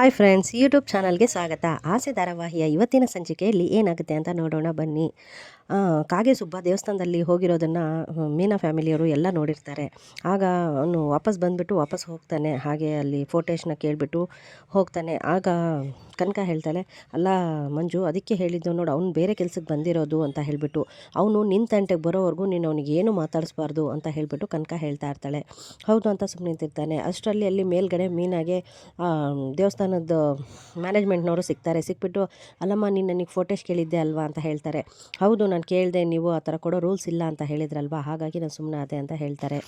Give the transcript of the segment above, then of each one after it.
Hi friends YouTube ಚಾನಲ್ಗೆ ಸ್ವಾಗತ. ಆಸೆ ಧಾರಾವಾಹಿಯ ಇವತ್ತಿನ ಸಂಚಿಕೆಯಲ್ಲಿ ಏನಾಗುತ್ತೆ ಅಂತ ನೋಡೋಣ ಬನ್ನಿ. ಕಾಗೆ ಸುಬ್ಬ ದೇವಸ್ಥಾನದಲ್ಲಿ ಹೋಗಿರೋದನ್ನು ಮೀನಾ ಫ್ಯಾಮಿಲಿಯವರು ಎಲ್ಲ ನೋಡಿರ್ತಾರೆ. ಆಗ ಅವನು ವಾಪಸ್ ಬಂದುಬಿಟ್ಟು ವಾಪಸ್ ಹೋಗ್ತಾನೆ. ಹಾಗೆ ಅಲ್ಲಿ ಫೋಟೇಶ್ನ ಕೇಳಿಬಿಟ್ಟು ಹೋಗ್ತಾನೆ. ಆಗ ಕನಕ ಹೇಳ್ತಾಳೆ ಅಲ್ಲ ಮಂಜು ಅದಕ್ಕೆ ಹೇಳಿದ್ದು ನೋಡು ಅವ್ನು ಬೇರೆ ಕೆಲಸಕ್ಕೆ ಬಂದಿರೋದು ಅಂತ ಹೇಳಿಬಿಟ್ಟು ಅವನು ನಿನ್ನ ತಂಟೆಗೆ ಬರೋವರೆಗೂ ನೀನು ಅವನಿಗೆ ಏನು ಮಾತಾಡಿಸ್ಬಾರ್ದು ಅಂತ ಹೇಳಿಬಿಟ್ಟು ಕನಕ ಹೇಳ್ತಾ ಇರ್ತಾಳೆ. ಹೌದು ಅಂತ ಸುಮ್ಮನೆ ನಿಂತಿರ್ತಾನೆ ಅಷ್ಟರಲ್ಲಿ ಅಲ್ಲಿ ಮೇಲ್ಗಡೆ ಮೀನಾಗೆ ಆ, ದೇವಸ್ಥಾನದ ಮ್ಯಾನೇಜ್ಮೆಂಟ್ನವರು ಸಿಗ್ತಾರೆ. ಸಿಕ್ಬಿಟ್ಟು, ಅಲ್ಲಮ್ಮ, ನೀನು ನನಗೆ ಫೋಟೇಶ್ ಕೇಳಿದ್ದೆ ಅಲ್ವಾ? ಅಂತ ಹೇಳ್ತಾರೆ. ಹೌದು, ನಾನು ಕೇಳಿದೆ, ನೀವು ಆ ಥರ ಕೊಡೋ ರೂಲ್ಸ್ ಇಲ್ಲ ಅಂತ ಹೇಳಿದ್ರಲ್ವಾ? ಹಾಗಾಗಿ ನಾನು ಸುಮ್ಮನೆ ಅದೇ ಅಂತ ಹೇಳ್ತಾರೆ.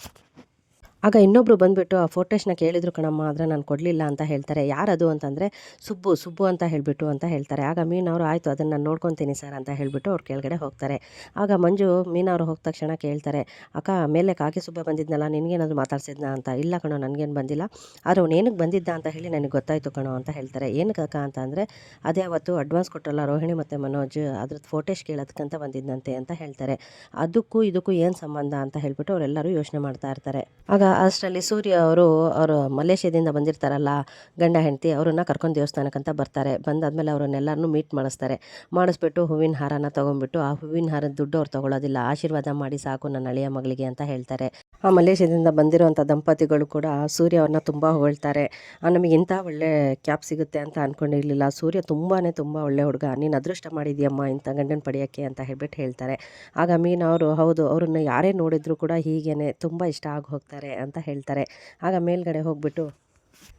ಆಗ ಇನ್ನೊಬ್ರು ಬಂದುಬಿಟ್ಟು ಆ ಫೋಟೇಶ್ನ ಕೇಳಿದ್ರು, ಕಣಮ್ಮ, ಆದರೆ ನಾನು ಕೊಡಲಿಲ್ಲ ಅಂತ ಹೇಳ್ತಾರೆ. ಯಾರದು ಅಂತಂದರೆ, ಸುಬ್ಬು ಸುಬ್ಬು ಅಂತ ಹೇಳಿಬಿಟ್ಟು ಅಂತ ಹೇಳ್ತಾರೆ. ಆಗ ಮೀನವರು ಆಯಿತು, ಅದನ್ನು ನಾನು ನೋಡ್ಕೊತೀನಿ ಸರ್ ಅಂತ ಹೇಳಿಬಿಟ್ಟು ಅವ್ರು ಕೆಳಗಡೆ ಹೋಗ್ತಾರೆ. ಆಗ ಮಂಜು ಮೀನವರು ಹೋದ ತಕ್ಷಣ ಕೇಳ್ತಾರೆ, ಅಕ್ಕ, ಮೇಲೆ ಕಾಗೆ ಸುಬ್ಬ ಬಂದಿದ್ನಲ್ಲ, ನಿನಗೇನಾದ್ರು ಮಾತಾಡ್ಸಿದ್ನಾ ಅಂತ? ಇಲ್ಲ ಕಣೋ, ನನಗೇನು ಬಂದಿಲ್ಲ. ಆದರೆ ಅವ್ನು ಏನಕ್ಕೆ ಬಂದಿದ್ದ ಅಂತ ಹೇಳಿ ನನಗೆ ಗೊತ್ತಾಯಿತು ಕಣೋ ಅಂತ ಹೇಳ್ತಾರೆ. ಏನಕ್ಕೆ ಅಕ್ಕ ಅಂತ ಅಂದರೆ, ಅದೇ ಅವತ್ತು ಅಡ್ವಾನ್ಸ್ ಕೊಟ್ಟಲ್ಲ ರೋಹಿಣಿ ಮತ್ತು ಮನೋಜ್ ಅದ್ರದ್ದು ಫೋಟೇಶ್ ಕೇಳೋದಕ್ಕಂತ ಬಂದಿದ್ದಂತೆ ಅಂತ ಹೇಳ್ತಾರೆ. ಅದಕ್ಕೂ ಇದಕ್ಕೂ ಏನು ಸಂಬಂಧ ಅಂತ ಹೇಳಿಬಿಟ್ಟು ಅವರೆಲ್ಲರೂ ಯೋಚನೆ ಮಾಡ್ತಾ ಇರ್ತಾರೆ. ಆಗ ಅಷ್ಟರಲ್ಲಿ ಸೂರ್ಯ ಅವರು ಅವರು ಮಲೇಷ್ಯಾದಿಂದ ಬಂದಿರ್ತಾರಲ್ಲ, ಗಂಡ ಹೆಂಡತಿ ಅವ್ರನ್ನ ಕರ್ಕೊಂಡು ದೇವಸ್ಥಾನಕ್ಕಂತ ಬರ್ತಾರೆ. ಬಂದಾದ್ಮೇಲೆ ಅವ್ರನ್ನೆಲ್ಲರನ್ನೂ ಮೀಟ್ ಮಾಡಿಸ್ತಾರೆ. ಮಾಡಿಸ್ಬಿಟ್ಟು ಹೂವಿನ ಹಾರನ ತೊಗೊಂಡ್ಬಿಟ್ಟು ಆ ಹೂವಿನ ಹಾರದ ದುಡ್ಡು ಅವ್ರು ತೊಗೊಳೋದಿಲ್ಲ. ಆಶೀರ್ವಾದ ಮಾಡಿ ಸಾಕು ನನ್ನ ಅಳಿಯ ಮಗಳಿಗೆ ಅಂತ ಹೇಳ್ತಾರೆ. ಮಲೇಷ್ಯಾದಿಂದ ಬಂದಿರುವಂಥ ದಂಪತಿಗಳು ಕೂಡ ಸೂರ್ಯ ಅವ್ರನ್ನ ತುಂಬ ಹೊಗಳ್ತಾರೆ. ಆ, ನಮಗೆ ಇಂಥ ಒಳ್ಳೆ ಕ್ಯಾಪ್ ಸಿಗುತ್ತೆ ಅಂತ ಅಂದ್ಕೊಂಡಿರಲಿಲ್ಲ ಸೂರ್ಯ ತುಂಬಾ ತುಂಬ ಒಳ್ಳೆ ಹುಡುಗ. ನೀನು ಅದೃಷ್ಟ ಮಾಡಿದ್ಯಮ್ಮ ಇಂಥ ಗಂಡನ ಪಡೆಯೋಕ್ಕೆ ಅಂತ ಹೇಳ್ಬಿಟ್ಟು ಹೇಳ್ತಾರೆ. ಆಗ ಮೀನು ಅವರು ಹೌದು ಅವ್ರನ್ನ ಯಾರೇ ನೋಡಿದರೂ ಕೂಡ ಹೀಗೇನೆ ತುಂಬ ಇಷ್ಟ ಆಗಿ ಹೋಗ್ತಾರೆ ಅಂತ ಹೇಳ್ತಾರೆ. ಆಗ ಮೇಲ್ಗಡೆ ಹೋಗ್ಬಿಟ್ಟು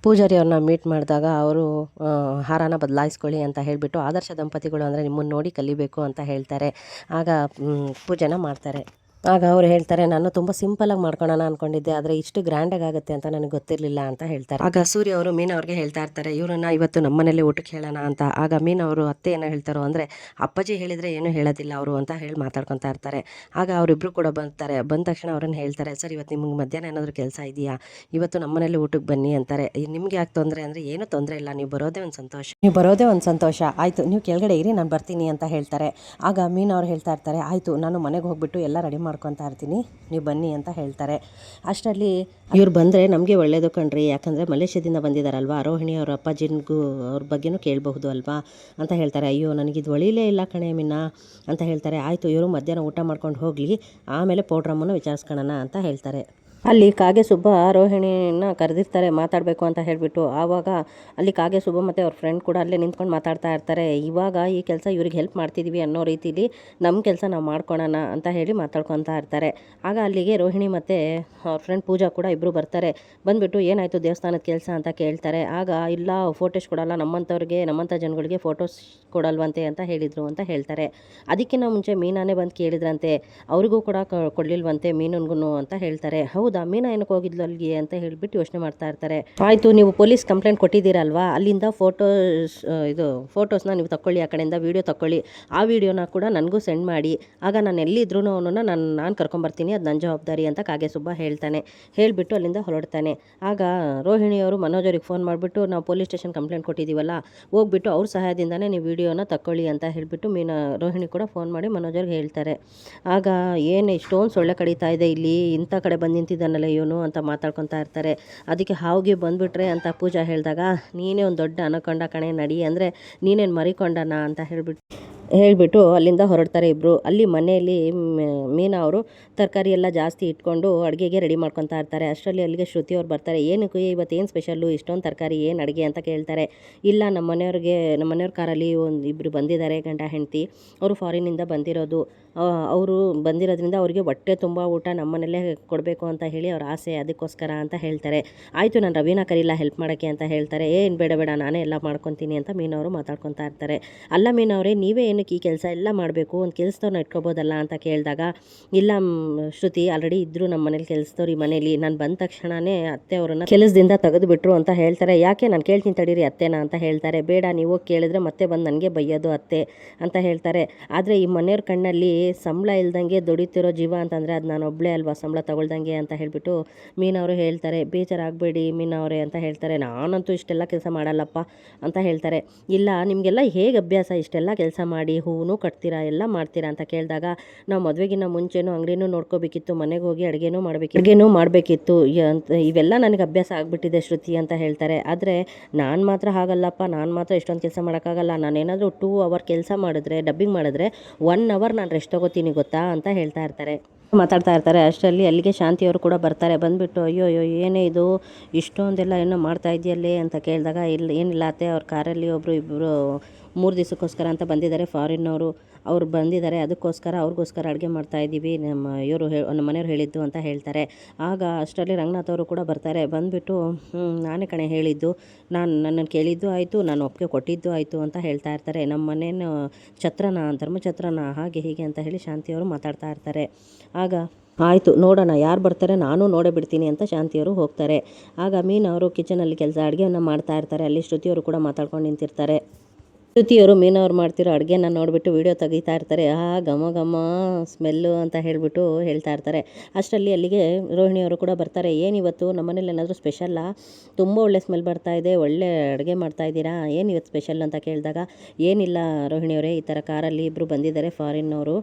ಪೂಜಾರಿ ಅವ್ರನ್ನ ಮೀಟ್ ಮಾಡಿದಾಗ ಅವರು ಹಾರಾನ ಬದಲಾಯಿಸ್ಕೊಳ್ಳಿ ಅಂತ ಹೇಳಿಬಿಟ್ಟು ಆದರ್ಶ ದಂಪತಿಗಳು ಅಂದರೆ ನಿಮ್ಮನ್ನು ನೋಡಿ ಕಲಿಬೇಕು ಅಂತ ಹೇಳ್ತಾರೆ. ಆಗ ಪೂಜೆನ ಮಾಡ್ತಾರೆ. ಆಗ ಅವ್ರು ಹೇಳ್ತಾರೆ ನಾನು ತುಂಬ ಸಿಂಪಲಾಗಿ ಮಾಡ್ಕೊಳ್ಳೋಣ ಅನ್ಕೊಂಡಿದ್ದೆ ಆದರೆ ಇಷ್ಟು ಗ್ರ್ಯಾಂಡಾಗಿ ಆಗುತ್ತೆ ಅಂತ ನನಗೆ ಗೊತ್ತಿರಲಿಲ್ಲ ಅಂತ ಹೇಳ್ತಾರೆ. ಆಗ ಸೂರ್ಯ ಅವರು ಮೀನಾ ಅವ್ರಿಗೆ ಹೇಳ್ತಾ ಇರ್ತಾರೆ ಇವರನ್ನ ಇವತ್ತು ನಮ್ಮನೇಲಿ ಊಟಕ್ಕೆ ಹೇಳೋಣ ಅಂತ. ಆಗ ಮೀನ್ ಅವರು ಅತ್ತೆ ಏನೋ ಹೇಳ್ತಾರೋ ಅಂದರೆ ಅಪ್ಪಾಜಿ ಹೇಳಿದರೆ ಏನೂ ಹೇಳೋದಿಲ್ಲ ಅವರು ಅಂತ ಹೇಳಿ ಮಾತಾಡ್ಕೊತಾ ಇರ್ತಾರೆ. ಆಗ ಅವರಿಬ್ಬರು ಕೂಡ ಬರ್ತಾರೆ ಬಂದ ತಕ್ಷಣ ಅವ್ರನ್ನ ಹೇಳ್ತಾರೆ ಸರ್ ಇವತ್ತು ನಿಮ್ಗೆ ಮಧ್ಯಾಹ್ನ ಏನಾದರೂ ಕೆಲಸ ಇದೆಯಾ? ಇವತ್ತು ನಮ್ಮನೇಲಿ ಊಟಕ್ಕೆ ಬನ್ನಿ ಅಂತಾರೆ. ನಿಮ್ಗೆ ಯಾಕೆ ತೊಂದರೆ ಅಂದರೆ ಏನೂ ತೊಂದರೆ ಇಲ್ಲ ನೀವು ಬರೋದೇ ಒಂದು ಸಂತೋಷ. ನೀವು ಬರೋದೇ ಒಂದು ಸಂತೋಷ. ಆಯಿತು ನೀವು ಕೆಳಗಡೆ ಇರಿ ನಾನು ಬರ್ತೀನಿ ಅಂತ ಹೇಳ್ತಾರೆ. ಆಗ ಮೀನ್ ಅವ್ರು ಹೇಳ್ತಾ ಇರ್ತಾರೆ ಆಯಿತು ನಾನು ಮನೆಗೆ ಹೋಗ್ಬಿಟ್ಟು ಎಲ್ಲ ರೆಡಿ ಮಾಡ್ಕೊತಾ ಇರ್ತೀನಿ. ನೀವು ಬನ್ನಿ ಅಂತ ಹೇಳ್ತಾರೆ. ಅಷ್ಟರಲ್ಲಿ ಇವ್ರು ಬಂದರೆ ನಮಗೆ ಒಳ್ಳೆಯದು ಕಣ್ರಿ. ಯಾಕಂದರೆ ಮಲೇಷ್ಯಾದಿಂದ ಬಂದಿದ್ದಾರಲ್ವಾ ರೋಹಿಣಿ ಅವ್ರ ಅಪ್ಪಾಜಿನ್ಗೂ ಅವ್ರ ಬಗ್ಗೆನೂ ಕೇಳಬಹುದು ಅಲ್ವಾ? ಅಂತ ಹೇಳ್ತಾರೆ. ಅಯ್ಯೋ ನನಗಿದು ಒಳಿಲೇ ಇಲ್ಲ ಕಣೆ ಮಿನ್ನ ಅಂತ ಹೇಳ್ತಾರೆ. ಆಯಿತು, ಇವರು ಮಧ್ಯಾಹ್ನ ಊಟ ಮಾಡ್ಕೊಂಡು ಹೋಗಲಿ, ಆಮೇಲೆ ಪೌಡ್ರಮ್ಮನ್ನು ವಿಚಾರಿಸ್ಕೊಳ್ಳೋಣ ಅಂತ ಹೇಳ್ತಾರೆ. ಅಲ್ಲಿ ಕಾಗೆ ಸುಬ್ಬ ರೋಹಿಣಿನ ಕರೆದಿರ್ತಾರೆ, ಮಾತಾಡಬೇಕು ಅಂತ ಹೇಳಿಬಿಟ್ಟು. ಆವಾಗ ಅಲ್ಲಿ ಕಾಗೆ ಸುಬ್ಬ ಮತ್ತು ಅವ್ರ ಫ್ರೆಂಡ್ ಕೂಡ ಅಲ್ಲೇ ನಿಂತ್ಕೊಂಡು ಮಾತಾಡ್ತಾ ಇರ್ತಾರೆ. ಇವಾಗ ಈ ಕೆಲಸ ಇವ್ರಿಗೆ ಹೆಲ್ಪ್ ಮಾಡ್ತಿದ್ದೀವಿ ಅನ್ನೋ ರೀತಿಲಿ ನಮ್ಮ ಕೆಲಸ ನಾವು ಮಾಡ್ಕೊಳೋಣ ಅಂತ ಹೇಳಿ ಮಾತಾಡ್ಕೊತಾ ಇರ್ತಾರೆ. ಆಗ ಅಲ್ಲಿಗೆ ರೋಹಿಣಿ ಮತ್ತು ಅವ್ರ ಫ್ರೆಂಡ್ ಪೂಜಾ ಕೂಡ ಇಬ್ಬರು ಬರ್ತಾರೆ. ಬಂದುಬಿಟ್ಟು ಏನಾಯಿತು ದೇವಸ್ಥಾನದ ಕೆಲಸ ಅಂತ ಕೇಳ್ತಾರೆ. ಆಗ ಇಲ್ಲ ಫೋಟೋಸ್ ಕೊಡಲ್ಲ ನಮ್ಮಂಥವ್ರಿಗೆ ನಮ್ಮಂಥ ಜನಗಳಿಗೆ ಫೋಟೋಸ್ ಕೊಡಲ್ವಂತೆ ಅಂತ ಹೇಳಿದರು ಅಂತ ಹೇಳ್ತಾರೆ. ಅದಕ್ಕಿಂತ ಮುಂಚೆ ಮೀನಾನೇ ಬಂದು ಕೇಳಿದ್ರಂತೆ. ಅವ್ರಿಗೂ ಕೂಡ ಕೊಡಲಿಲ್ವಂತೆ ಮೀನುನ್ಗೂ ಅಂತ ಹೇಳ್ತಾರೆ. ಹೌದಾ ಮೀನಾ ಏನಕ್ಕೆ ಹೋಗಿದ್ಲು ಅಲ್ಲಿಗೆ ಅಂತ ಹೇಳಿಬಿಟ್ಟು ಯೋಚನೆ ಮಾಡ್ತಾ ಇರ್ತಾರೆ. ಆಯಿತು, ನೀವು ಪೊಲೀಸ್ ಕಂಪ್ಲೇಂಟ್ ಕೊಟ್ಟಿದ್ದೀರಲ್ವಾ ಅಲ್ಲಿಂದ ಫೋಟೋಸ್ ಇದು ಫೋಟೋಸ್ನ ನೀವು ತಗೊಳ್ಳಿ ಆ ಕಡೆಯಿಂದ ವೀಡಿಯೋ ತಗೊಳ್ಳಿ ಆ ವಿಡಿಯೋನ ಕೂಡ ನನಗೂ ಸೆಂಡ್ ಮಾಡಿ. ಆಗ ನಾನು ಎಲ್ಲಿದ್ರೂ ಅವನನ್ನು ನಾನು ನಾನು ಕರ್ಕೊಂಬರ್ತೀನಿ, ಅದು ನನ್ನ ಜವಾಬ್ದಾರಿ ಅಂತ ಕಾಗೆ ಸುಬ್ಬ ಹೇಳ್ತಾನೆ. ಹೇಳಿಬಿಟ್ಟು ಅಲ್ಲಿಂದ ಹೊರಡ್ತಾನೆ. ಆಗ ರೋಹಿಣಿಯವರು ಮನೋಜರಿಗೆ ಫೋನ್ ಮಾಡಿಬಿಟ್ಟು, ನಾವು ಪೊಲೀಸ್ ಸ್ಟೇಷನ್ ಕಂಪ್ಲೇಂಟ್ ಕೊಟ್ಟಿದ್ದೀವಲ್ಲ, ಹೋಗ್ಬಿಟ್ಟು ಅವ್ರ ಸಹಾಯದಿಂದನೇ ನೀವು ವಿಡಿಯೋನ ತಗೊಳ್ಳಿ ಅಂತ ಹೇಳಿಬಿಟ್ಟು ಮೀನಾ, ರೋಹಿಣಿ ಕೂಡ ಫೋನ್ ಮಾಡಿ ಮನೋಜರಿಗೆ ಹೇಳ್ತಾರೆ. ಆಗ ಏನು, ಇಷ್ಟೊಂದು ಸೊಳ್ಳೆ ಕಡಿತಾ ಇದೆ ಇಲ್ಲಿ, ಇಂಥ ಕಡೆ ಬಂದು ನಿಂತಿದ್ದಾನಲ್ಲ ಇವನು ಅಂತ ಮಾತಾಡ್ಕೊತಾ ಇರ್ತಾರೆ. ಅದಕ್ಕೆ ಹಾವಿಗೆ ಬಂದುಬಿಟ್ರೆ ಅಂತ ಪೂಜಾ ಹೇಳಿದಾಗ, ನೀನೇ ಒಂದು ದೊಡ್ಡ ಅನಕೊಂಡ ಕಣೆ, ನಡಿ ಅಂದರೆ ನೀನೇನು ಮರಿಕೊಂಡನ ಅಂತ ಹೇಳ್ಬಿಟ್ಟು ಹೇಳಿಬಿಟ್ಟು ಅಲ್ಲಿಂದ ಹೊರಡ್ತಾರೆ ಇಬ್ಬರು ಅಲ್ಲಿ ಮನೆಯಲ್ಲಿ ಮೀನಾ ಅವರು ತರಕಾರಿ ಎಲ್ಲ ಜಾಸ್ತಿ ಇಟ್ಕೊಂಡು ಅಡುಗೆಗೆ ರೆಡಿ ಮಾಡ್ಕೊತಾ ಇರ್ತಾರೆ. ಅಷ್ಟರಲ್ಲಿ ಅಲ್ಲಿಗೆ ಶ್ರುತಿ ಅವ್ರು ಬರ್ತಾರೆ. ಏನಕ್ಕೆ ಇವತ್ತು ಏನು ಸ್ಪೆಷಲ್ಲು ಇಷ್ಟೊಂದು ತರಕಾರಿ ಏನು ಅಡುಗೆ? ಅಂತ ಕೇಳ್ತಾರೆ. ಇಲ್ಲ, ನಮ್ಮ ಮನೆಯವ್ರಿಗೆ, ನಮ್ಮ ಮನೆಯವ್ರ ಕಾರಲ್ಲಿ ಒಂದು ಇಬ್ಬರು ಬಂದಿದ್ದಾರೆ ಗಂಡ ಹೆಂಡತಿ. ಅವರು ಫಾರಿನಿಂದ ಬಂದಿರೋದು. ಅವರು ಬಂದಿರೋದ್ರಿಂದ ಅವರಿಗೆ ಹೊಟ್ಟೆ ತುಂಬ ಊಟ ನಮ್ಮನೇಲೇ ಕೊಡಬೇಕು ಅಂತ ಹೇಳಿ ಅವ್ರ ಆಸೆ, ಅದಕ್ಕೋಸ್ಕರ ಅಂತ ಹೇಳ್ತಾರೆ. ಆಯಿತು, ನಾನು ರವೀನ ಕರೀಲ ಹೆಲ್ಪ್ ಮಾಡೋಕ್ಕೆ ಅಂತ ಹೇಳ್ತಾರೆ. ಏನು ಬೇಡ ಬೇಡ, ನಾನೇ ಎಲ್ಲ ಮಾಡ್ಕೊತೀನಿ ಅಂತ ಮೀನವರು ಮಾತಾಡ್ಕೊತಾ ಇರ್ತಾರೆ. ಅಲ್ಲ ಮೀನವರೇ ನೀವೇ ಏನಕ್ಕೆ ಈ ಕೆಲಸ ಎಲ್ಲ ಮಾಡಬೇಕು? ಒಂದು ಕೆಲಸದವ್ರನ್ನ ಇಟ್ಕೋಬೋದಲ್ಲ ಅಂತ ಕೇಳಿದಾಗ, ಇಲ್ಲ ಶ್ರುತಿ ಆಲ್ರೆಡಿ ಇದ್ದರು ನಮ್ಮ ಮನೇಲಿ ಕೆಲಸದವ್ರು ಈ ಮನೇಲಿ. ನಾನು ಬಂದ ತಕ್ಷಣವೇ ಅತ್ತೆ ಅವರನ್ನು ಕೆಲಸದಿಂದ ತೆಗೆದುಬಿಟ್ರು ಅಂತ ಹೇಳ್ತಾರೆ. ಯಾಕೆ ನಾನು ಕೇಳ್ತೀನಿ ತಡೀರಿ ಅತ್ತೆನ ಅಂತ ಹೇಳ್ತಾರೆ. ಬೇಡ, ನೀವು ಕೇಳಿದ್ರೆ ಮತ್ತೆ ಬಂದು ನನಗೆ ಬೈಯೋದು ಅತ್ತೆ ಅಂತ ಹೇಳ್ತಾರೆ. ಆದರೆ ಈ ಮನೆಯವ್ರ ಕಣ್ಣಲ್ಲಿ ಸಂಬಳ ಇಲ್ದಂಗೆ ದುಡಿತಿರೋ ಜೀವ ಅಂತಂದರೆ ಅದು ನಾನು ಒಬ್ಬಳೇ ಅಲ್ವಾ ಸಂಬಳ ತಗೊಳ್ದಂಗೆ ಅಂತ ಹೇಳಿಬಿಟ್ಟು ಮೀನವರು ಹೇಳ್ತಾರೆ. ಬೇಜಾರಾಗಬೇಡಿ ಮೀನವರೇ ಅಂತ ಹೇಳ್ತಾರೆ. ನಾನಂತೂ ಇಷ್ಟೆಲ್ಲ ಕೆಲಸ ಮಾಡಲ್ಲಪ್ಪ ಅಂತ ಹೇಳ್ತಾರೆ. ಇಲ್ಲ, ನಿಮಗೆಲ್ಲ ಹೇಗೆ ಅಭ್ಯಾಸ? ಇಷ್ಟೆಲ್ಲ ಕೆಲಸ ಮಾಡಿ ಮಾಡಿ ಹೂವು ಕಟ್ತೀರಾ, ಎಲ್ಲ ಮಾಡ್ತೀರಾ ಅಂತ ಕೇಳಿದಾಗ ನಾವು ಮದುವೆಗಿನ್ನ ಮುಂಚೆನೂ ಅಂಗಡಿನೂ ನೋಡ್ಕೋಬೇಕಿತ್ತು, ಮನೆಗೆ ಹೋಗಿ ಅಡುಗೆನೂ ಮಾಡಬೇಕಿತ್ತು ಅಡುಗೆನೂ ಮಾಡಬೇಕಿತ್ತು ಅಂತ ಇವೆಲ್ಲ ನನಗೆ ಅಭ್ಯಾಸ ಆಗಿಬಿಟ್ಟಿದೆ ಶ್ರುತಿ ಅಂತ ಹೇಳ್ತಾರೆ. ಆದರೆ ನಾನು ಮಾತ್ರ ಹಾಗಲ್ಲಪ್ಪ, ನಾನು ಮಾತ್ರ ಇಷ್ಟೊಂದು ಕೆಲಸ ಮಾಡೋಕ್ಕಾಗಲ್ಲ, ನಾನೇನಾದರೂ ಟೂ ಅವರ್ ಕೆಲಸ ಮಾಡಿದ್ರೆ ಡಬ್ಬಿಂಗ್ ಮಾಡಿದ್ರೆ ಒನ್ ಅವರ್ ನಾನು ರೆಸ್ಟ್ ತೊಗೋತೀನಿ ಗೊತ್ತಾ ಅಂತ ಹೇಳ್ತಾ ಇರ್ತಾರೆ. ಮಾತಾಡ್ತಾ ಇರ್ತಾರೆ, ಅಷ್ಟರಲ್ಲಿ ಅಲ್ಲಿಗೆ ಶಾಂತಿಯವರು ಕೂಡ ಬರ್ತಾರೆ, ಬಂದುಬಿಟ್ಟು ಅಯ್ಯೋ ಅಯ್ಯೋ, ಏನೇ ಇದು, ಇಷ್ಟೊಂದೆಲ್ಲ ಏನೋ ಮಾಡ್ತಾ ಇದೆಯಲ್ಲೇ ಅಂತ ಕೇಳಿದಾಗ, ಇಲ್ಲ, ಏನಿಲ್ಲ ಅತ್ತೆ, ಅವ್ರ ಕಾರಲ್ಲಿ ಒಬ್ಬರು ಇಬ್ಬರು ಮೂರು ದಿವಸಕ್ಕೋಸ್ಕರ ಅಂತ ಬಂದಿದ್ದಾರೆ ಫಾರಿನ್ನವರು ಅವ್ರು ಬಂದಿದ್ದಾರೆ, ಅದಕ್ಕೋಸ್ಕರ ಅವ್ರಿಗೋಸ್ಕರ ಅಡುಗೆ ಮಾಡ್ತಾ ಇದ್ದೀವಿ, ನಮ್ಮ ಇವರು ನಮ್ಮ ಮನೆಯವ್ರು ಹೇಳಿದ್ದು ಅಂತ ಹೇಳ್ತಾರೆ. ಆಗ ಅಷ್ಟರಲ್ಲಿ ರಂಗನಾಥ್ ಅವರು ಕೂಡ ಬರ್ತಾರೆ, ಬಂದುಬಿಟ್ಟು ನಾನೇ ಕಣೆ ಹೇಳಿದ್ದು, ನಾನು ನನ್ನನ್ನು ಕೇಳಿದ್ದು ಆಯಿತು, ನಾನು ಒಪ್ಪಿಗೆ ಕೊಟ್ಟಿದ್ದು ಆಯಿತು ಅಂತ ಹೇಳ್ತಾ ಇರ್ತಾರೆ. ನಮ್ಮ ಮನೇನ ಛತ್ರನ ಧರ್ಮಛತ್ರನ ಹಾಗೆ ಹೀಗೆ ಅಂತ ಹೇಳಿ ಶಾಂತಿಯವರು ಮಾತಾಡ್ತಾ ಇರ್ತಾರೆ. ಆಗ, ಆಯಿತು, ನೋಡೋಣ, ಯಾರು ಬರ್ತಾರೆ ನಾನು ನೋಡೇ ಬಿಡ್ತೀನಿ ಅಂತ ಶಾಂತಿಯವರು ಹೋಗ್ತಾರೆ. ಆಗ ಮೀನು ಅವರು ಕಿಚನಲ್ಲಿ ಕೆಲಸ, ಅಡುಗೆಯನ್ನು ಮಾಡ್ತಾ ಇರ್ತಾರೆ. ಅಲ್ಲಿ ಶ್ರುತಿಯವರು ಕೂಡ ಮಾತಾಡ್ಕೊಂಡು ನಿಂತಿರ್ತಾರೆ. ಶ್ರುತಿಯವರು ಮೀನವ್ರು ಮಾಡ್ತಿರೋ ಅಡುಗೆನ ನೋಡಿಬಿಟ್ಟು ವೀಡಿಯೋ ತೆಗಿತಾ ಇರ್ತಾರೆ. ಆ, ಘಮ ಘಮ ಸ್ಮೆಲ್ಲು ಅಂತ ಹೇಳಿಬಿಟ್ಟು ಹೇಳ್ತಾ ಇರ್ತಾರೆ. ಅಷ್ಟರಲ್ಲಿ ಅಲ್ಲಿಗೆ ರೋಹಿಣಿಯವರು ಕೂಡ ಬರ್ತಾರೆ. ಏನಿವತ್ತು ನಮ್ಮನೇಲಿ ಏನಾದರೂ ಸ್ಪೆಷಲ್ಲ? ತುಂಬ ಒಳ್ಳೆ ಸ್ಮೆಲ್ ಬರ್ತಾ ಇದೆ. ಒಳ್ಳೆ ಅಡುಗೆ ಮಾಡ್ತಾ ಇದ್ದೀರಾ? ಏನಿವತ್ತು ಸ್ಪೆಷಲ್ ಅಂತ ಕೇಳಿದಾಗ, ಏನಿಲ್ಲ ರೋಹಿಣಿಯವರೇ, ಈ ಥರ ಕಾರಲ್ಲಿ ಇಬ್ಬರು ಬಂದಿದ್ದಾರೆ ಫಾರಿನ್ನವರು.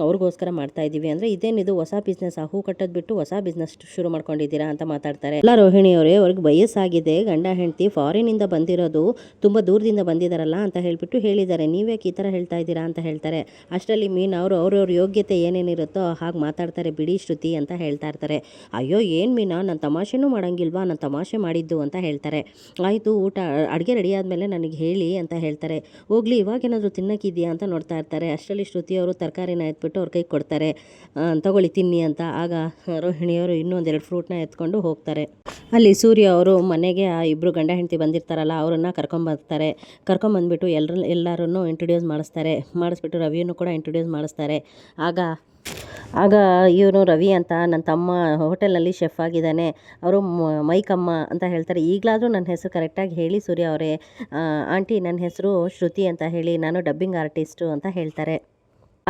ಅವ್ರಿಗೋಸ್ಕರ ಮಾಡ್ತಾ ಇದ್ದೀವಿ. ಅಂದರೆ ಇದೇನಿದು ಹೊಸ ಬಿಸ್ನೆಸ್ ಹೂ ಕಟ್ಟೋದು ಬಿಟ್ಟು ಹೊಸ ಬಿಸ್ನೆಸ್ ಶುರು ಮಾಡ್ಕೊಂಡಿದ್ದೀರಾ ಅಂತ ಮಾತಾಡ್ತಾರೆ. ಎಲ್ಲ ರೋಹಿಣಿಯವರೇ, ಅವ್ರಿಗೆ ವಯಸ್ಸಾಗಿದೆ. ಗಂಡ, ಹೆಂಡತಿ ಫಾರಿನಿಂದ ಬಂದಿರೋದು, ತುಂಬ ದೂರದಿಂದ ಬಂದಿದ್ದಾರಲ್ಲ ಅಂತ ಹೇಳಿಬಿಟ್ಟು ಹೇಳಿದ್ದಾರೆ. ನೀವ್ಯಾಕೆ ಈ ಥರ ಹೇಳ್ತಾ ಇದ್ದೀರಾ ಅಂತ ಹೇಳ್ತಾರೆ. ಅಷ್ಟರಲ್ಲಿ ಮೀನು ಅವರು ಅವ್ರವ್ರ ಯೋಗ್ಯತೆ ಏನೇನಿರುತ್ತೋ ಹಾಗೆ ಮಾತಾಡ್ತಾರೆ. ಬಿಡಿ ಶ್ರುತಿ ಅಂತ ಹೇಳ್ತಾ ಇರ್ತಾರೆ. ಅಯ್ಯೋ, ಏನು ಮೀನಾ? ನಾನು ತಮಾಷೆನೂ ಮಾಡೋಂಗಿಲ್ವಾ? ನಾನು ತಮಾಷೆ ಮಾಡಿದ್ದು ಅಂತ ಹೇಳ್ತಾರೆ. ಆಯಿತು, ಊಟ, ಅಡುಗೆ ರೆಡಿ ಆದಮೇಲೆ ನನಗೆ ಹೇಳಿ ಅಂತ ಹೇಳ್ತಾರೆ. ಹೋಗ್ಲಿ ಇವಾಗೇನಾದರೂ ತಿನ್ನೋಕ್ಕಿದೆಯಾ ಅಂತ ನೋಡ್ತಾ ಇರ್ತಾರೆ. ಅಷ್ಟರಲ್ಲಿ ಶ್ರುತಿಯವರು ತರಕಾರಿನ ಎತ್ಬಿಟ್ಟು ಅವ್ರ ಕೈಗೆ ಕೊಡ್ತಾರೆ. ತಗೊಳ್ಳಿ, ತಿನ್ನಿ ಅಂತ. ಆಗ ರೋಹಿಣಿಯವರು ಇನ್ನೊಂದೆರಡು ಫ್ರೂಟ್ನ ಎತ್ಕೊಂಡು ಹೋಗ್ತಾರೆ. ಅಲ್ಲಿ ಸೂರ್ಯ ಅವರು ಮನೆಗೆ ಆ ಇಬ್ಬರು ಗಂಡ ಹೆಂಡತಿ ಬಂದಿರ್ತಾರಲ್ಲ, ಅವರನ್ನು ಕರ್ಕೊಂಬರ್ತಾರೆ. ಕರ್ಕೊಂಬಂದ್ಬಿಟ್ಟು ಎಲ್ಲರ ಎಲ್ಲರೂ ಇಂಟ್ರೊಡ್ಯೂಸ್ ಮಾಡಿಸ್ತಾರೆ. ಮಾಡಿಸ್ಬಿಟ್ಟು ರವಿಯನ್ನು ಕೂಡ ಇಂಟ್ರೊಡ್ಯೂಸ್ ಮಾಡಿಸ್ತಾರೆ. ಆಗ ಆಗ ಇವನು ರವಿ ಅಂತ ನನ್ನ ತಮ್ಮ ಹೋಟೆಲ್ನಲ್ಲಿ ಶೆಫ್ ಆಗಿದ್ದಾನೆ. ಅವರು ಮೈಕಮ್ಮ ಅಂತ ಹೇಳ್ತಾರೆ. ಈಗಲಾದರೂ ನನ್ನ ಹೆಸರು ಕರೆಕ್ಟಾಗಿ ಹೇಳಿ ಸೂರ್ಯ ಅವರೇ. ಆಂಟಿ ನನ್ನ ಹೆಸರು ಶ್ರುತಿ ಅಂತ ಹೇಳಿ, ನಾನು ಡಬ್ಬಿಂಗ್ ಆರ್ಟಿಸ್ಟು ಅಂತ ಹೇಳ್ತಾರೆ.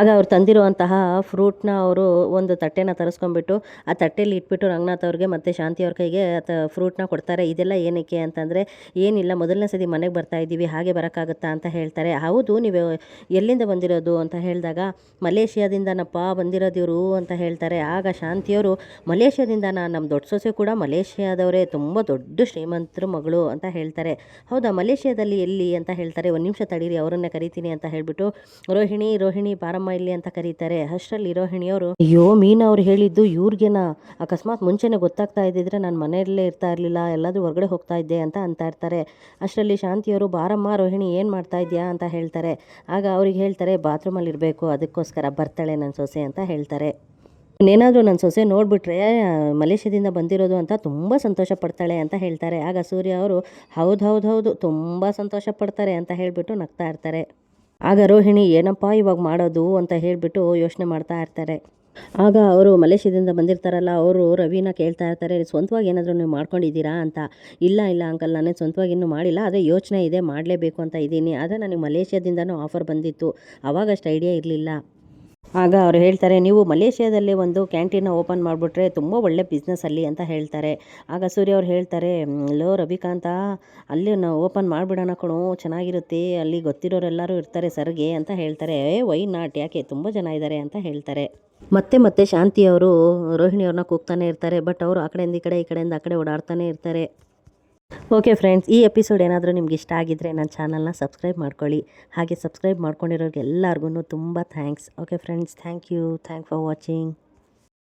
ಆಗ ಅವ್ರು ತಂದಿರುವಂತಹ ಫ್ರೂಟ್ನ ಅವರು ಒಂದು ತಟ್ಟೆನ ತರಿಸ್ಕೊಂಡ್ಬಿಟ್ಟು, ಆ ತಟ್ಟೆಲಿ ಇಟ್ಬಿಟ್ಟು ರಂಗನಾಥ್ ಅವ್ರಿಗೆ ಮತ್ತು ಶಾಂತಿ ಅವ್ರ ಕೈಗೆ ತ ಫ್ರೂಟ್ನ ಕೊಡ್ತಾರೆ. ಇದೆಲ್ಲ ಏನಕ್ಕೆ ಅಂತಂದರೆ, ಏನಿಲ್ಲ, ಮೊದಲನೇ ಸತಿ ಮನೆಗೆ ಬರ್ತಾ ಇದ್ದೀವಿ, ಹಾಗೆ ಬರೋಕ್ಕಾಗುತ್ತಾ ಅಂತ ಹೇಳ್ತಾರೆ. ಹೌದು, ನೀವು ಎಲ್ಲಿಂದ ಬಂದಿರೋದು ಅಂತ ಹೇಳಿದಾಗ, ಮಲೇಷ್ಯಾದಿಂದನಪ್ಪ ಬಂದಿರೋದು ಇವರು ಅಂತ ಹೇಳ್ತಾರೆ. ಆಗ ಶಾಂತಿಯವರು ಮಲೇಷ್ಯಾದಿಂದನಾ ನಮ್ಮ ದೊಡ್ಡ ಸೊಸೆ ಕೂಡ ಮಲೇಷ್ಯಾದವರೇ, ತುಂಬ ದೊಡ್ಡ ಶ್ರೀಮಂತರು ಮಗಳು ಅಂತ ಹೇಳ್ತಾರೆ. ಹೌದಾ, ಮಲೇಷ್ಯಾದಲ್ಲಿ ಎಲ್ಲಿ ಅಂತ ಹೇಳ್ತಾರೆ. ಒಂದು ನಿಮಿಷ ತಡೀರಿ, ಅವರನ್ನೇ ಕರಿತೀನಿ ಅಂತ ಹೇಳಿಬಿಟ್ಟು, ರೋಹಿಣಿ ರೋಹಿಣಿ, ಬಾರಮ್ಮ ಇಲ್ಲಿ ಅಂತ ಕರೀತಾರೆ. ಅಷ್ಟರಲ್ಲಿ ರೋಹಿಣಿಯವರು ಅಯ್ಯೋ, ಮೀನಾ ಅವ್ರು ಹೇಳಿದ್ದು ಇವ್ರಿಗೇನ? ಅಕಸ್ಮಾತ್ ಮುಂಚೆನೆ ಗೊತ್ತಾಗ್ತಾ ಇದ್ದಿದ್ರೆ ನಾನು ಮನೆಯಲ್ಲೇ ಇರ್ತಾ ಇರಲಿಲ್ಲ, ಎಲ್ಲಾದರೂ ಹೊರಗಡೆ ಹೋಗ್ತಾ ಇದ್ದೆ ಅಂತ ಅಂತ ಇರ್ತಾರೆ. ಅಷ್ಟರಲ್ಲಿ ಶಾಂತಿಯವರು, ಬಾರಮ್ಮ ರೋಹಿಣಿ, ಏನು ಮಾಡ್ತಾ ಇದೆಯಾ? ಅಂತ ಹೇಳ್ತಾರೆ. ಆಗ ಅವ್ರಿಗೆ ಹೇಳ್ತಾರೆ, ಬಾತ್ರೂಮಲ್ಲಿ ಇರಬೇಕು, ಅದಕ್ಕೋಸ್ಕರ ಬರ್ತಾಳೆ ನನ್ನ ಸೊಸೆ ಅಂತ ಹೇಳ್ತಾರೆ. ಇನ್ನೇನಾದರೂ ನನ್ನ ಸೊಸೆ ನೋಡಿಬಿಟ್ರೆ ಮಲೇಷ್ಯಾದಿಂದ ಬಂದಿರೋದು ಅಂತ ತುಂಬ ಸಂತೋಷ ಪಡ್ತಾಳೆ ಅಂತ ಹೇಳ್ತಾರೆ. ಆಗ ಸೂರ್ಯ ಅವರು, ಹೌದು ಹೌದು ಹೌದು, ತುಂಬ ಸಂತೋಷ ಪಡ್ತಾರೆ ಅಂತ ಹೇಳಿಬಿಟ್ಟು ನಗ್ತಾ ಇರ್ತಾರೆ. ಆಗ ರೋಹಿಣಿ, ಏನಪ್ಪ ಇವಾಗ ಮಾಡೋದು? ಅಂತ ಹೇಳಿಬಿಟ್ಟು ಯೋಚನೆ ಮಾಡ್ತಾ ಇರ್ತಾರೆ. ಆಗ ಅವರು ಮಲೇಷ್ಯಾದಿಂದ ಬಂದಿರ್ತಾರಲ್ಲ, ಅವರು ರವಿನ ಕೇಳ್ತಾ ಇರ್ತಾರೆ, ಸ್ವಂತವಾಗಿ ಏನಾದರೂ ನೀವು ಮಾಡ್ಕೊಂಡಿದ್ದೀರಾ? ಅಂತ. ಇಲ್ಲ ಇಲ್ಲ ಅಂಕಲ್, ನಾನೇ ಸ್ವಂತವಾಗಿ ಇನ್ನೂ ಮಾಡಿಲ್ಲ, ಆದರೆ ಯೋಚನೆ ಇದೆ, ಮಾಡಲೇಬೇಕು ಅಂತ ಇದ್ದೀನಿ. ಆದರೆ ನನಗೆ ಮಲೇಷ್ಯಾದಿಂದನೂ ಆಫರ್ ಬಂದಿತ್ತು. ಅವಾಗಷ್ಟು ಐಡಿಯಾ ಇರಲಿಲ್ಲ. ಆಗ ಅವರು ಹೇಳ್ತಾರೆ, ನೀವು ಮಲೇಷ್ಯಾದಲ್ಲಿ ಒಂದು ಕ್ಯಾಂಟೀನ ಓಪನ್ ಮಾಡಿಬಿಟ್ರೆ ತುಂಬ ಒಳ್ಳೆ ಬಿಸ್ನೆಸ್ ಅಲ್ಲಿ, ಅಂತ ಹೇಳ್ತಾರೆ. ಆಗ ಸೂರ್ಯ ಅವ್ರು ಹೇಳ್ತಾರೆ ಲೋ ರವಿಕಾಂತ, ಅಲ್ಲಿ ನಾವು ಓಪನ್ ಮಾಡಿಬಿಡೋಣ ಕಣು, ಚೆನ್ನಾಗಿರುತ್ತೆ, ಅಲ್ಲಿ ಗೊತ್ತಿರೋರೆಲ್ಲರೂ ಇರ್ತಾರೆ ಸರ್ಗೆ, ಅಂತ ಹೇಳ್ತಾರೆ. ಏ ವೈ ನಾಟ್ ಯಾಕೆ, ತುಂಬ ಜನ ಇದ್ದಾರೆ ಅಂತ ಹೇಳ್ತಾರೆ. ಮತ್ತೆ ಮತ್ತೆ ಶಾಂತಿ ಅವರು ರೋಹಿಣಿ ಅವ್ರನ್ನ ಕೂಗ್ತಾನೆ ಇರ್ತಾರೆ, ಬಟ್ ಅವರು ಆ ಕಡೆಯಿಂದ ಈ ಕಡೆ, ಈ ಕಡೆಯಿಂದ ಆ ಕಡೆ ಓಡಾಡ್ತಾನೆ ಇರ್ತಾರೆ. ಓಕೆ ಫ್ರೆಂಡ್ಸ್, ಈ ಎಪಿಸೋಡ್ ಏನಾದರೂ ನಿಮ್ಗೆ ಇಷ್ಟ ಆಗಿದ್ದರೆ ನನ್ನ ಚಾನಲ್ನ ಸಬ್ಸ್ಕ್ರೈಬ್ ಮಾಡ್ಕೊಳ್ಳಿ. ಹಾಗೆ ಸಬ್ಸ್ಕ್ರೈಬ್ ಮಾಡ್ಕೊಂಡಿರೋರಿಗೆ ಎಲ್ಲರಿಗೂ ತುಂಬ thanks. Okay friends, thank you. Thank for watching.